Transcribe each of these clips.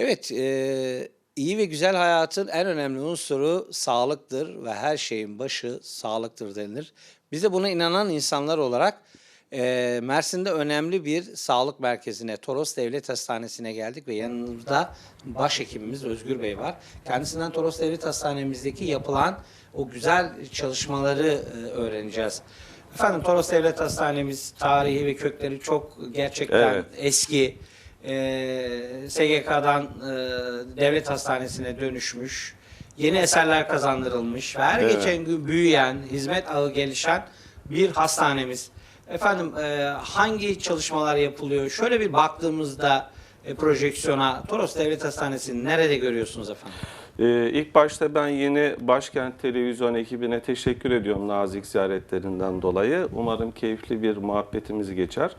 Evet, e, iyi ve güzel hayatın en önemli unsuru sağlıktır ve her şeyin başı sağlıktır denilir. Biz de buna inanan insanlar olarak e, Mersin'de önemli bir sağlık merkezine, Toros Devlet Hastanesi'ne geldik ve yanımızda başhekimimiz Özgür Bey var. Kendisinden Toros Devlet Hastanemizdeki yapılan o güzel çalışmaları e, öğreneceğiz. Efendim Toros Devlet Hastanemiz tarihi ve kökleri çok gerçekten Evet. eski. Ee, SGK'dan e, devlet hastanesine dönüşmüş. Yeni eserler kazandırılmış ve her Evet. geçen gün büyüyen, hizmet ağı gelişen bir hastanemiz. Efendim e, hangi çalışmalar yapılıyor? Şöyle bir baktığımızda e, projeksiyona Toros Devlet Hastanesi'ni nerede görüyorsunuz efendim? Ee, ilk başta ben yeni Başkent Televizyon ekibine teşekkür ediyorum nazik ziyaretlerinden dolayı. Umarım keyifli bir muhabbetimiz geçer.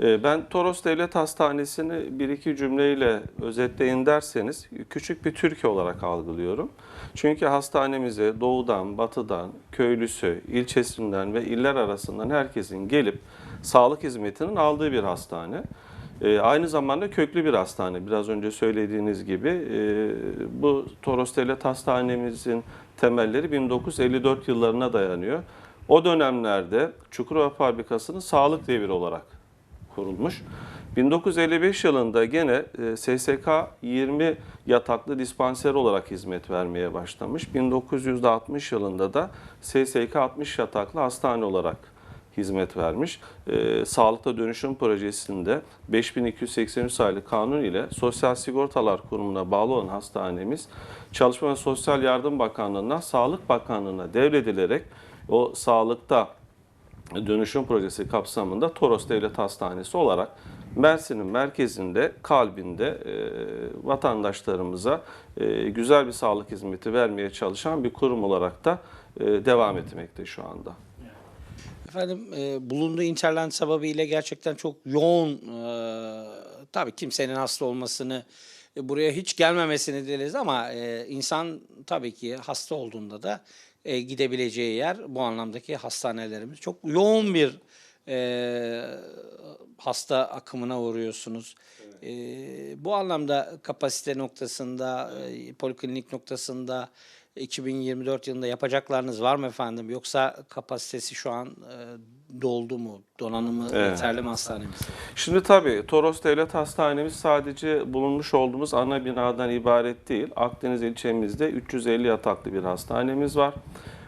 Ee, ben Toros Devlet Hastanesi'ni bir iki cümleyle özetleyin derseniz küçük bir Türkiye olarak algılıyorum. Çünkü hastanemize doğudan, batıdan, köylüsü, ilçesinden ve iller arasından herkesin gelip sağlık hizmetinin aldığı bir hastane. E, aynı zamanda köklü bir hastane. Biraz önce söylediğiniz gibi e, bu Toros Devlet Hastanemizin temelleri 1954 yıllarına dayanıyor. O dönemlerde Çukurova Fabrikası'nın sağlık devri olarak kurulmuş. 1955 yılında gene e, SSK 20 yataklı dispanser olarak hizmet vermeye başlamış. 1960 yılında da SSK 60 yataklı hastane olarak hizmet vermiş. E, Sağlıkta Dönüşüm Projesi'nde 5283 sayılı kanun ile Sosyal Sigortalar Kurumu'na bağlı olan hastanemiz Çalışma ve Sosyal Yardım Bakanlığı'na Sağlık Bakanlığı'na devredilerek o sağlıkta dönüşüm projesi kapsamında Toros Devlet Hastanesi olarak Mersin'in merkezinde, kalbinde e, vatandaşlarımıza e, güzel bir sağlık hizmeti vermeye çalışan bir kurum olarak da e, devam etmekte şu anda. Efendim e, bulunduğu internet sebebiyle gerçekten çok yoğun e, tabii kimsenin hasta olmasını buraya hiç gelmemesini dileriz ama e, insan tabii ki hasta olduğunda da e, gidebileceği yer bu anlamdaki hastanelerimiz. Çok yoğun bir e, hasta akımına uğruyorsunuz. E, bu anlamda kapasite noktasında, e, poliklinik noktasında 2024 yılında yapacaklarınız var mı efendim? Yoksa kapasitesi şu an e, doldu mu? Donanımı Evet. yeterli mi hastanemiz? Şimdi tabii Toros Devlet Hastanemiz sadece bulunmuş olduğumuz ana binadan ibaret değil. Akdeniz ilçemizde 350 yataklı bir hastanemiz var.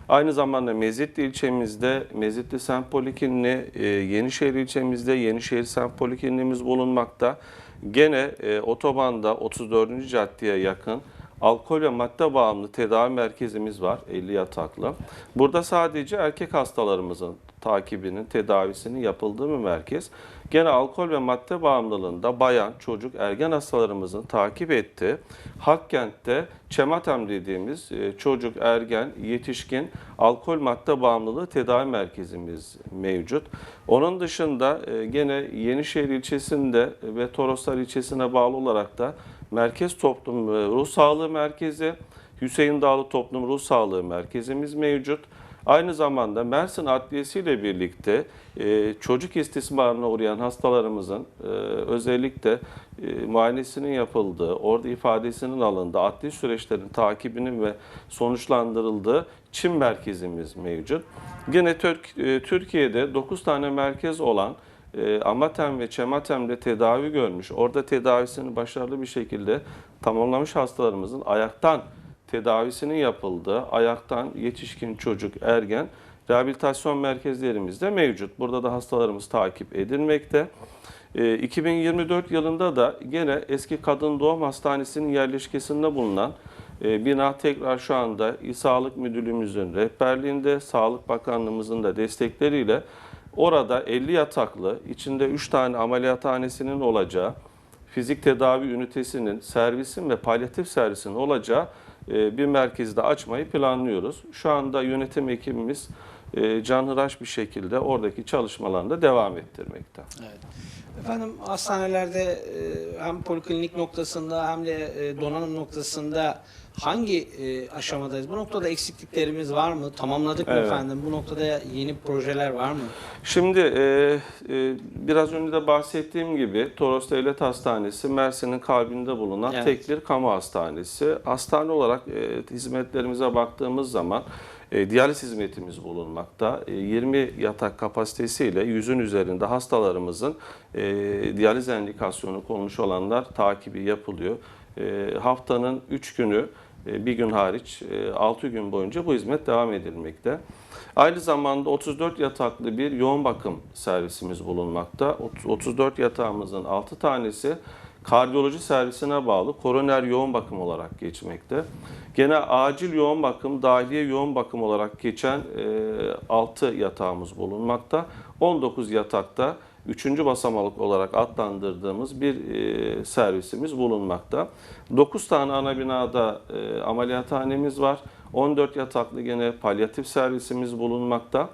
Aynı zamanda Mezitli ilçemizde Mezitli Polikliniği, e, Yenişehir ilçemizde Yenişehir Polikliniğimiz bulunmakta. Gene e, otobanda 34. caddeye yakın alkol ve madde bağımlı tedavi merkezimiz var 50 yataklı. Burada sadece erkek hastalarımızın takibinin, tedavisinin yapıldığı bir merkez. Gene alkol ve madde bağımlılığında bayan, çocuk, ergen hastalarımızın takip ettiği Hakkent'te Çematem dediğimiz e, çocuk, ergen, yetişkin alkol madde bağımlılığı tedavi merkezimiz mevcut. Onun dışında e, gene Yenişehir ilçesinde ve Toroslar ilçesine bağlı olarak da Merkez Toplum e, Ruh Sağlığı Merkezi, Hüseyin Dağlı Toplum Ruh Sağlığı Merkezimiz mevcut. Aynı zamanda Mersin Adliyesi ile birlikte e, çocuk istismarına uğrayan hastalarımızın e, özellikle e, muayenesinin yapıldığı, orada ifadesinin alındığı, adli süreçlerin takibinin ve sonuçlandırıldığı Çin merkezimiz mevcut. Yine Türk, e, Türkiye'de 9 tane merkez olan e, Amatem ve Çematem'de tedavi görmüş, orada tedavisini başarılı bir şekilde tamamlamış hastalarımızın ayaktan tedavisinin yapıldığı, ayaktan yetişkin çocuk, ergen rehabilitasyon merkezlerimiz de mevcut. Burada da hastalarımız takip edilmekte. E, 2024 yılında da gene eski Kadın Doğum Hastanesi'nin yerleşkesinde bulunan e, bina tekrar şu anda Sağlık Müdürlüğümüzün rehberliğinde, Sağlık Bakanlığımızın da destekleriyle orada 50 yataklı, içinde 3 tane ameliyathanesinin olacağı, fizik tedavi ünitesinin, servisin ve palyatif servisin olacağı bir merkezde açmayı planlıyoruz. Şu anda yönetim ekibimiz e, canhıraş bir şekilde oradaki çalışmalarını da devam ettirmekte. Evet. Efendim hastanelerde e, hem poliklinik noktasında hem de e, donanım noktasında hangi e, aşamadayız? Bu noktada eksikliklerimiz var mı? Tamamladık mı Evet. efendim? Bu noktada yeni projeler var mı? Şimdi e, e, biraz önce de bahsettiğim gibi Toros Devlet Hastanesi Mersin'in kalbinde bulunan Evet. tek bir kamu hastanesi. Hastane olarak e, hizmetlerimize baktığımız zaman e, diyaliz hizmetimiz bulunmakta. E, 20 yatak kapasitesiyle yüzün üzerinde hastalarımızın e, diyaliz endikasyonu konmuş olanlar takibi yapılıyor. E, haftanın 3 günü bir gün hariç 6 gün boyunca bu hizmet devam edilmekte. Aynı zamanda 34 yataklı bir yoğun bakım servisimiz bulunmakta. Ot- 34 yatağımızın 6 tanesi kardiyoloji servisine bağlı koroner yoğun bakım olarak geçmekte. Gene acil yoğun bakım, dahiliye yoğun bakım olarak geçen 6 yatağımız bulunmakta. 19 yatakta 3. basamak olarak adlandırdığımız bir e, servisimiz bulunmakta. 9 tane ana binada e, ameliyathanemiz var. 14 yataklı gene palyatif servisimiz bulunmakta.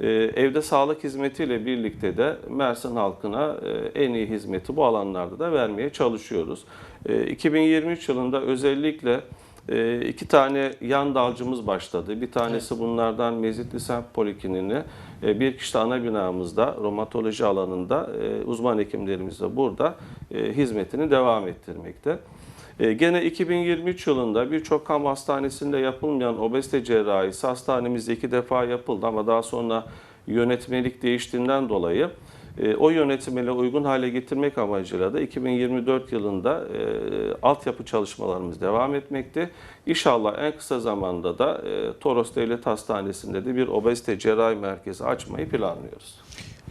E, evde sağlık hizmetiyle birlikte de Mersin halkına e, en iyi hizmeti bu alanlarda da vermeye çalışıyoruz. E, 2023 yılında özellikle e, iki tane yan dalcımız başladı. Bir tanesi bunlardan Mezitli Semt Polikliniği, e, bir kişi de ana binamızda romatoloji alanında e, uzman hekimlerimiz de burada e, hizmetini devam ettirmekte. E, Gene 2023 yılında birçok kamu hastanesinde yapılmayan obezite cerrahisi hastanemizde iki defa yapıldı ama daha sonra yönetmelik değiştiğinden dolayı e, o yönetmeliğe uygun hale getirmek amacıyla da 2024 yılında e, altyapı çalışmalarımız devam etmekte. İnşallah en kısa zamanda da e, Toros Devlet Hastanesi'nde de bir obezite cerrahi merkezi açmayı planlıyoruz.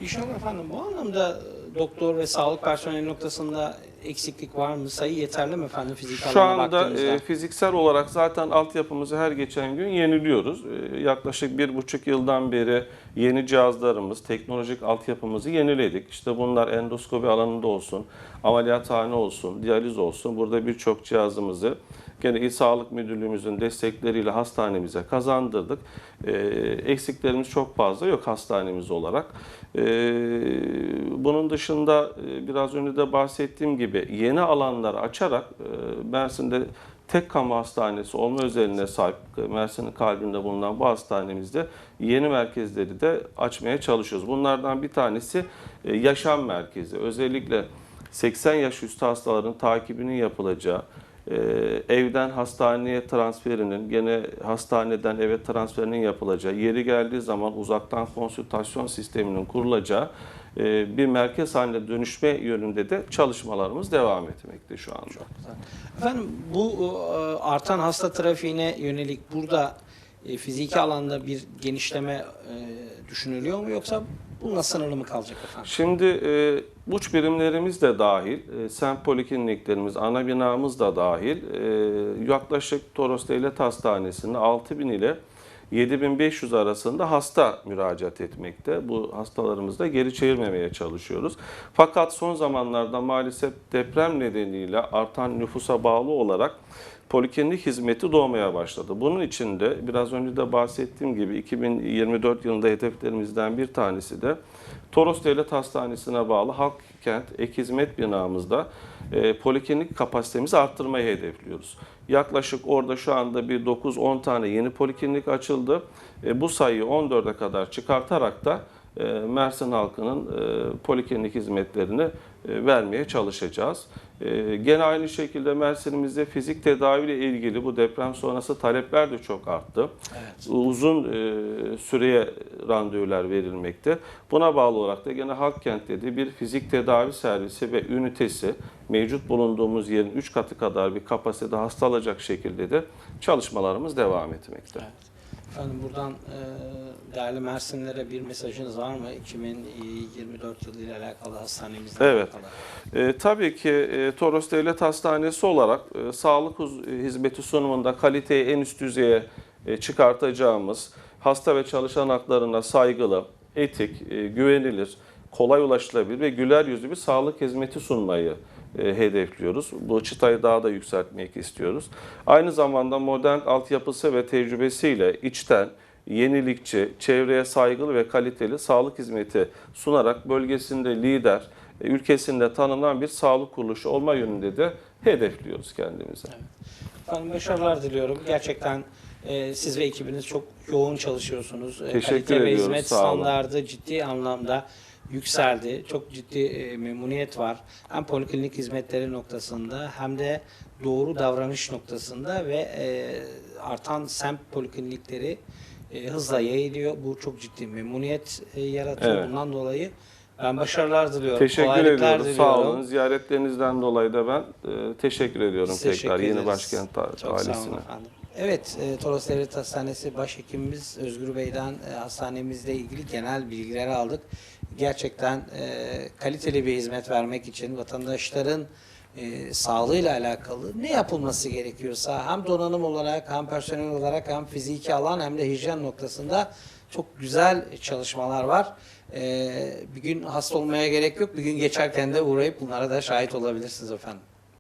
İnşallah efendim bu anlamda e, doktor ve sağlık personeli noktasında eksiklik var mı? Sayı yeterli mi efendim fizik Şu alana anda e, fiziksel olarak zaten altyapımızı her geçen gün yeniliyoruz. E, yaklaşık bir buçuk yıldan beri yeni cihazlarımız, teknolojik altyapımızı yeniledik. İşte bunlar endoskopi alanında olsun, ameliyathane olsun, diyaliz olsun. Burada birçok cihazımızı gene İl Sağlık Müdürlüğümüzün destekleriyle hastanemize kazandırdık. E, eksiklerimiz çok fazla yok hastanemiz olarak. E, bunun dışında e, biraz önce de bahsettiğim gibi yeni alanlar açarak e, Mersin'de tek kamu hastanesi olma özelliğine sahip Mersin'in kalbinde bulunan bu hastanemizde yeni merkezleri de açmaya çalışıyoruz. Bunlardan bir tanesi e, yaşam merkezi. Özellikle 80 yaş üstü hastaların takibinin yapılacağı, e, evden hastaneye transferinin, gene hastaneden eve transferinin yapılacağı, yeri geldiği zaman uzaktan konsültasyon sisteminin kurulacağı e, bir merkez haline dönüşme yönünde de çalışmalarımız devam etmekte şu anda. Efendim bu e, artan hasta trafiğine yönelik burada e, fiziki alanda bir genişleme e, düşünülüyor mu yoksa bununla sınırlı mı kalacak efendim? Şimdi e, uç birimlerimiz de dahil, e, semt polikliniklerimiz, ana binamız da dahil. E, yaklaşık Toros Devlet Hastanesi'nde 6000 ile 7500 arasında hasta müracaat etmekte. Bu hastalarımızı da geri çevirmemeye çalışıyoruz. Fakat son zamanlarda maalesef deprem nedeniyle artan nüfusa bağlı olarak poliklinik hizmeti doğmaya başladı. Bunun için de biraz önce de bahsettiğim gibi 2024 yılında hedeflerimizden bir tanesi de Toros Devlet Hastanesi'ne bağlı Halkkent Ek Hizmet binamızda e, poliklinik kapasitemizi arttırmayı hedefliyoruz. Yaklaşık orada şu anda bir 9-10 tane yeni poliklinik açıldı. E, bu sayıyı 14'e kadar çıkartarak da e, Mersin halkının e, poliklinik hizmetlerini vermeye çalışacağız. E, Gene aynı şekilde Mersin'imizde fizik tedavi ile ilgili bu deprem sonrası talepler de çok arttı. Evet. Uzun e, süreye randevular verilmekte. Buna bağlı olarak da gene Halkkent'te de bir fizik tedavi servisi ve ünitesi mevcut bulunduğumuz yerin 3 katı kadar bir kapasitede hasta alacak şekilde de çalışmalarımız devam etmekte. Evet. Efendim buradan e, değerli Mersinlere bir mesajınız var mı? 2024 yılı ile alakalı hastanemizle Evet. alakalı. E, tabii ki e, Toros Devlet Hastanesi olarak e, sağlık hizmeti sunumunda kaliteyi en üst düzeye e, çıkartacağımız, hasta ve çalışan haklarına saygılı, etik, e, güvenilir, kolay ulaşılabilir ve güler yüzlü bir sağlık hizmeti sunmayı hedefliyoruz. Bu çıtayı daha da yükseltmek istiyoruz. Aynı zamanda modern altyapısı ve tecrübesiyle içten, yenilikçi, çevreye saygılı ve kaliteli sağlık hizmeti sunarak bölgesinde lider, e, ülkesinde tanınan bir sağlık kuruluşu olma yönünde de hedefliyoruz kendimize. Efendim başarılar diliyorum. Gerçekten e, siz ve ekibiniz çok yoğun çalışıyorsunuz. E, Teşekkür Kalite ve ediyoruz, hizmet sağ olun. standardı ciddi anlamda yükseldi. Çok ciddi e, memnuniyet var. Hem poliklinik hizmetleri noktasında hem de doğru davranış noktasında ve e, artan semt poliklinikleri e, hızla yayılıyor. Bu çok ciddi memnuniyet e, yaratıyor. Evet. Bundan dolayı ben başarılar diliyorum. Teşekkür kolaylıklar ediyoruz. Sağ olun. Ziyaretlerinizden dolayı da ben e, teşekkür ediyorum Biz tekrar teşekkür yeni başkent Çok sağ olun ailesine. efendim. Evet, e, Toros Devlet Hastanesi Başhekimimiz Özgür Bey'den e, hastanemizle ilgili genel bilgileri aldık. Gerçekten e, kaliteli bir hizmet vermek için vatandaşların e, sağlığıyla alakalı ne yapılması gerekiyorsa hem donanım olarak hem personel olarak hem fiziki alan hem de hijyen noktasında çok güzel çalışmalar var. E, bir gün hasta olmaya gerek yok. Bir gün geçerken de uğrayıp bunlara da şahit olabilirsiniz efendim.